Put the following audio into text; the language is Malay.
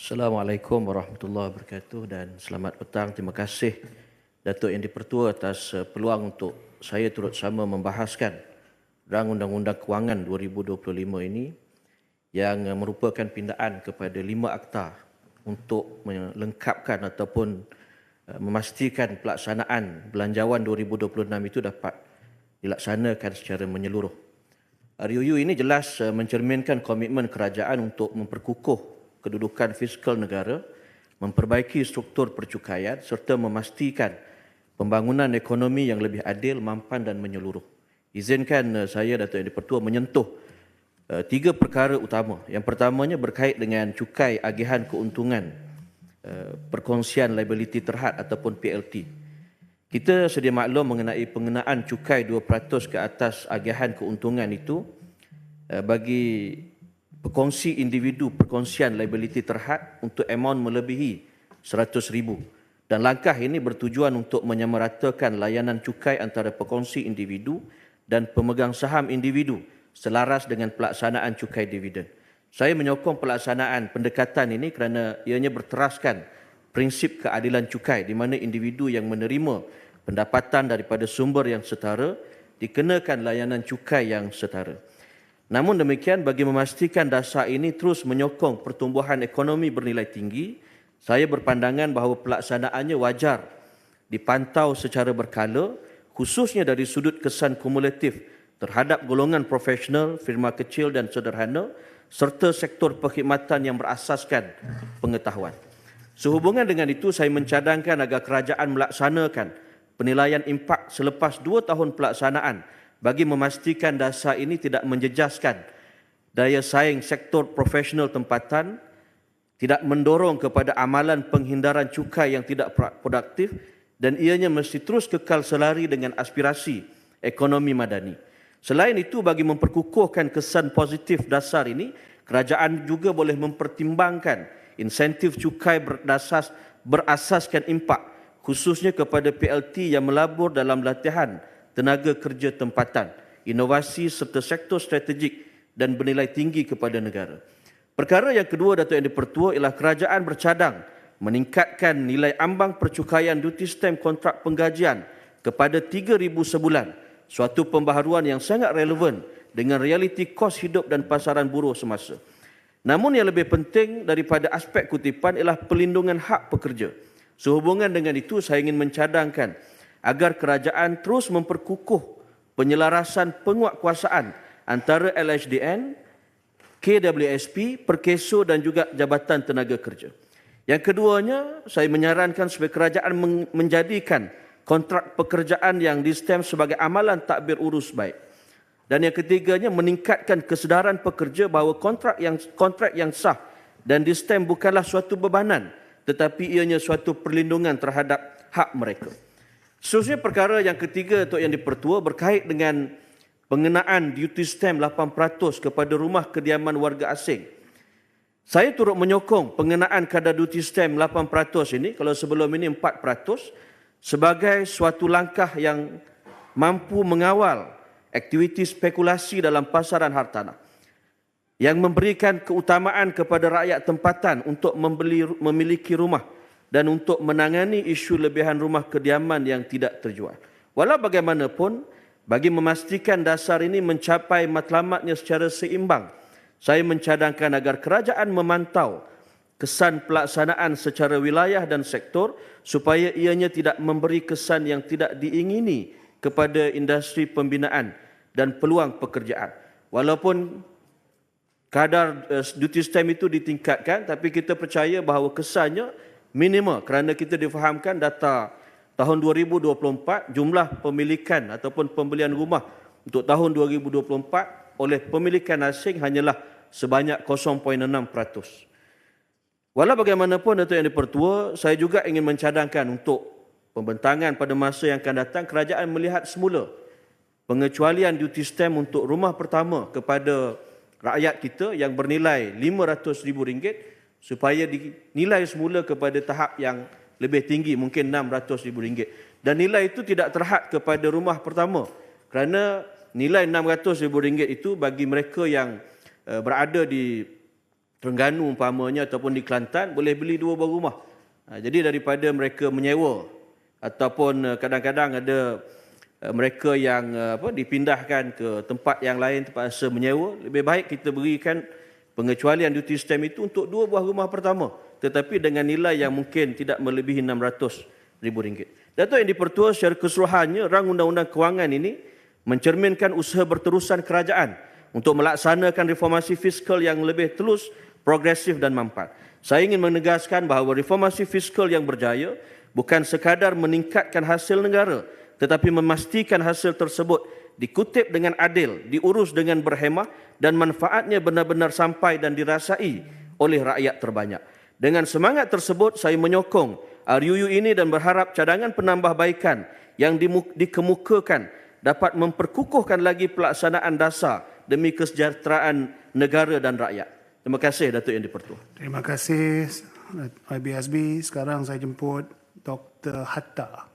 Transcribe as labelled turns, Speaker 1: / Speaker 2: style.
Speaker 1: Assalamualaikum warahmatullahi wabarakatuh dan selamat petang. Terima kasih Datuk Yang Dipertua atas uh, peluang untuk saya turut sama membahaskan Rang Undang-Undang Kewangan 2025 ini yang uh, merupakan pindaan kepada lima akta untuk melengkapkan ataupun uh, memastikan pelaksanaan belanjawan 2026 itu dapat dilaksanakan secara menyeluruh. RUU ini jelas mencerminkan komitmen kerajaan untuk memperkukuh kedudukan fiskal negara, memperbaiki struktur percukaian serta memastikan pembangunan ekonomi yang lebih adil, mampan dan menyeluruh. Izinkan eh, saya Datuk Yang Dipertua menyentuh uh, tiga perkara utama. Yang pertamanya berkait dengan cukai agihan keuntungan uh, perkongsian liability terhad ataupun PLT. Kita sedia maklum mengenai pengenaan cukai 2% ke atas agihan keuntungan itu bagi berkongsi individu perkongsian liability terhad untuk amount melebihi 100 ribu dan langkah ini bertujuan untuk menyamaratakan layanan cukai antara pekongsi individu dan pemegang saham individu selaras dengan pelaksanaan cukai dividen. Saya menyokong pelaksanaan pendekatan ini kerana ianya berteraskan prinsip keadilan cukai di mana individu yang menerima pendapatan daripada sumber yang setara dikenakan layanan cukai yang setara. Namun demikian, bagi memastikan dasar ini terus menyokong pertumbuhan ekonomi bernilai tinggi, saya berpandangan bahawa pelaksanaannya wajar dipantau secara berkala, khususnya dari sudut kesan kumulatif terhadap golongan profesional, firma kecil dan sederhana, serta sektor perkhidmatan yang berasaskan pengetahuan. Sehubungan dengan itu, saya mencadangkan agar kerajaan melaksanakan penilaian impak selepas dua tahun pelaksanaan bagi memastikan dasar ini tidak menjejaskan daya saing sektor profesional tempatan, tidak mendorong kepada amalan penghindaran cukai yang tidak produktif dan ianya mesti terus kekal selari dengan aspirasi ekonomi madani. Selain itu, bagi memperkukuhkan kesan positif dasar ini, kerajaan juga boleh mempertimbangkan insentif cukai berdasas, berasaskan impak khususnya kepada PLT yang melabur dalam latihan tenaga kerja tempatan, inovasi serta sektor strategik dan bernilai tinggi kepada negara. Perkara yang kedua Datuk Yang Dipertua ialah kerajaan bercadang meningkatkan nilai ambang percukaian duty stamp kontrak penggajian kepada 3000 sebulan, suatu pembaharuan yang sangat relevan dengan realiti kos hidup dan pasaran buruh semasa. Namun yang lebih penting daripada aspek kutipan ialah pelindungan hak pekerja. Sehubungan dengan itu saya ingin mencadangkan agar kerajaan terus memperkukuh penyelarasan penguatkuasaan antara LHDN, KWSP, Perkeso dan juga Jabatan Tenaga Kerja. Yang keduanya, saya menyarankan supaya kerajaan menjadikan kontrak pekerjaan yang di stem sebagai amalan takbir urus baik. Dan yang ketiganya, meningkatkan kesedaran pekerja bahawa kontrak yang kontrak yang sah dan di stem bukanlah suatu bebanan tetapi ianya suatu perlindungan terhadap hak mereka. Seterusnya perkara yang ketiga untuk yang dipertua berkait dengan pengenaan duty stamp 8% kepada rumah kediaman warga asing. Saya turut menyokong pengenaan kadar duty stamp 8% ini kalau sebelum ini 4% sebagai suatu langkah yang mampu mengawal aktiviti spekulasi dalam pasaran hartanah yang memberikan keutamaan kepada rakyat tempatan untuk membeli memiliki rumah dan untuk menangani isu lebihan rumah kediaman yang tidak terjual. Walau bagaimanapun, bagi memastikan dasar ini mencapai matlamatnya secara seimbang, saya mencadangkan agar kerajaan memantau kesan pelaksanaan secara wilayah dan sektor supaya ianya tidak memberi kesan yang tidak diingini kepada industri pembinaan dan peluang pekerjaan. Walaupun kadar uh, duty stamp itu ditingkatkan, tapi kita percaya bahawa kesannya minima kerana kita difahamkan data tahun 2024 jumlah pemilikan ataupun pembelian rumah untuk tahun 2024 oleh pemilikan asing hanyalah sebanyak 0.6%. Walau bagaimanapun Datuk Yang Dipertua, saya juga ingin mencadangkan untuk pembentangan pada masa yang akan datang kerajaan melihat semula pengecualian duty stamp untuk rumah pertama kepada rakyat kita yang bernilai RM500,000 supaya dinilai semula kepada tahap yang lebih tinggi mungkin RM600,000 dan nilai itu tidak terhad kepada rumah pertama kerana nilai RM600,000 itu bagi mereka yang eh, berada di Terengganu umpamanya ataupun di Kelantan boleh beli dua buah rumah. Ha, jadi daripada mereka menyewa ataupun uh, kadang-kadang ada uh, mereka yang apa dipindahkan ke tempat yang lain terpaksa menyewa, lebih baik kita berikan pengecualian duty stamp itu untuk dua buah rumah pertama tetapi dengan nilai yang mungkin tidak melebihi 600 ribu ringgit. Datuk yang dipertua secara keseluruhannya rang undang-undang kewangan ini mencerminkan usaha berterusan kerajaan untuk melaksanakan reformasi fiskal yang lebih telus, progresif dan mampat. Saya ingin menegaskan bahawa reformasi fiskal yang berjaya bukan sekadar meningkatkan hasil negara tetapi memastikan hasil tersebut dikutip dengan adil, diurus dengan berhemah dan manfaatnya benar-benar sampai dan dirasai oleh rakyat terbanyak. Dengan semangat tersebut saya menyokong RUU ini dan berharap cadangan penambahbaikan yang dikemukakan dapat memperkukuhkan lagi pelaksanaan dasar demi kesejahteraan negara dan rakyat. Terima kasih Datuk Yang Dipertua.
Speaker 2: Terima kasih IBSB. Sekarang saya jemput Dr. Hatta.